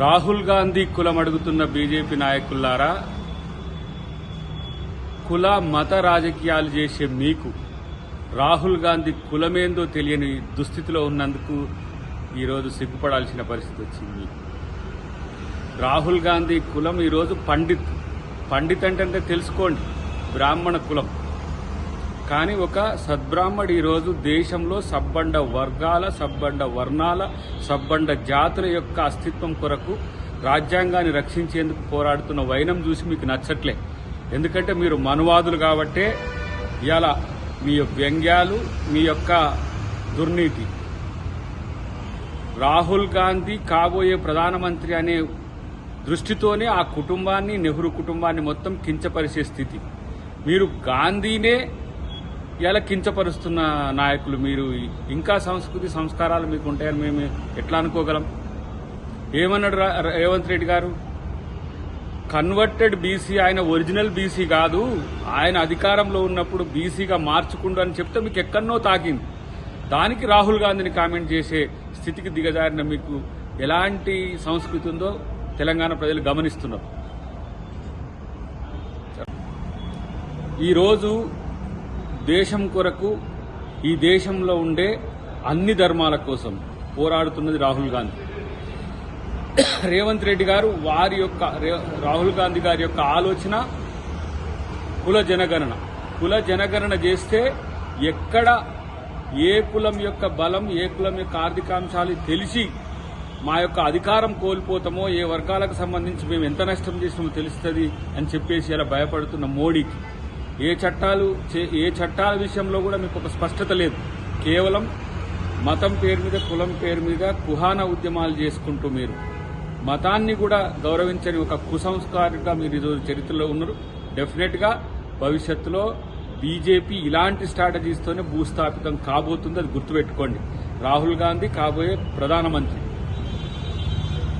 రాహుల్ గాంధీ కులం అడుగుతున్న బీజేపీ నాయకులారా కుల మత రాజకీయాలు చేసే మీకు రాహుల్ గాంధీ కులమేందో తెలియని దుస్థితిలో ఉన్నందుకు ఈరోజు సిగ్గుపడాల్సిన పరిస్థితి వచ్చింది. రాహుల్ గాంధీ కులం ఈరోజు పండిత్ పండిత్ అంటే తెలుసుకోండి బ్రాహ్మణ కులం. కానీ ఒక సద్బ్రాహ్మడు ఈరోజు దేశంలో సబ్బండ వర్గాల సబ్బండ వర్ణాల సబ్బండ జాతుల యొక్క అస్తిత్వం కొరకు రాజ్యాంగాన్ని రక్షించేందుకు పోరాడుతున్న వైనం చూసి మీకు నచ్చట్లే. ఎందుకంటే మీరు మనువాదులు కాబట్టే ఇలా మీ వ్యంగ్యాలు మీ యొక్క దుర్నీతి. రాహుల్ గాంధీ కాబోయే ప్రధానమంత్రి అనే దృష్టితోనే ఆ కుటుంబాన్ని నెహ్రూ కుటుంబాన్ని మొత్తం కించపరిచే స్థితి. మీరు గాంధీనే ఇలా కించపరుస్తున్న నాయకులు మీరు. ఇంకా సంస్కృతి సంస్కారాలు మీకు ఉంటాయని మేము ఎట్లా అనుకోగలం? ఏమన్నాడు రా- రేవంత్ రెడ్డి గారు? కన్వర్టెడ్ బీసీ ఆయన ఒరిజినల్ బీసీ కాదు. ఆయన అధికారంలో ఉన్నప్పుడు బీసీగా మార్చుకుండు అని చెప్తే మీకు ఎక్కడనో తాకింది. దానికి రాహుల్ గాంధీని కామెంట్ చేసే స్థితికి దిగజారిన మీకు ఎలాంటి సంస్కృతి ఉందో తెలంగాణ ప్రజలు గమనిస్తున్నారు. ఈరోజు దేశం కొరకు ఈ దేశంలో ఉండే అన్ని ధర్మాల కోసం పోరాడుతున్నది రాహుల్ గాంధీ. రేవంత్ రెడ్డి గారు వారి యొక్క రే- రాహుల్ గాంధీ గారి యొక్క ఆలోచన కుల జనగణన. కుల జనగణన చేస్తే ఎక్కడ ఏ కులం యొక్క బలం ఏ కులం యొక్క ఆర్థికాంశాలు తెలిసి మా యొక్క అధికారం కోల్పోతామో ఏ వర్గాలకు సంబంధించి మేము ఎంత నష్టం చేసినామో తెలుస్తుంది అని చెప్పేసి అలా భయపడుతున్న మోడీకి. ఏ చట్టాలు చే- ఏ చట్టాల విషయంలో కూడా మీకు ఒక స్పష్టత లేదు. కేవలం మతం పేరు మీద కులం పేరు మీద కుహాన ఉద్యమాలు చేసుకుంటూ మీరు మతాన్ని కూడా గౌరవించని ఒక కుసంస్కారిగా మీరు ఈరోజు చరిత్రలో ఉన్నారు. డెఫినెట్గా భవిష్యత్తులో బీజేపీ ఇలాంటి స్ట్రాటజీస్తోనే భూస్థాపితం కాబోతుంది అది గుర్తుపెట్టుకోండి. రాహుల్ గాంధీ కాబోయే ప్రధానమంత్రి.